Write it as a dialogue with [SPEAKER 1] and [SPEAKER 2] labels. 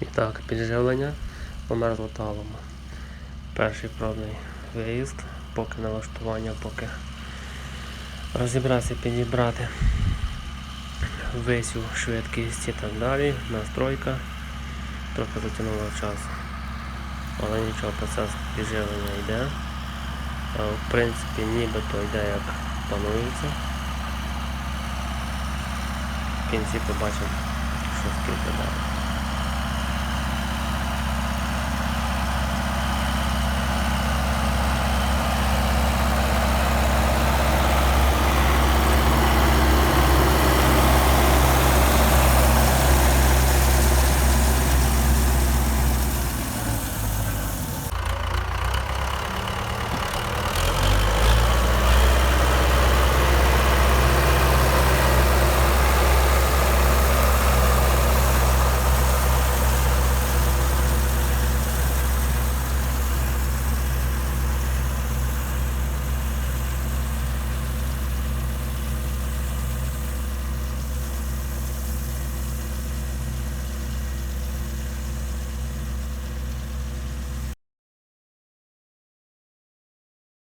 [SPEAKER 1] І так, підживлення померзло талому. Перший пробний виїзд, поки налаштування, поки розібратися, підібрати висю, швидкість і так далі. Настройка трохи затягнула час. Але нічого, процес підживлення йде. Е, в принципі, нібито йде як планується. В кінці побачимо, що скільки далі.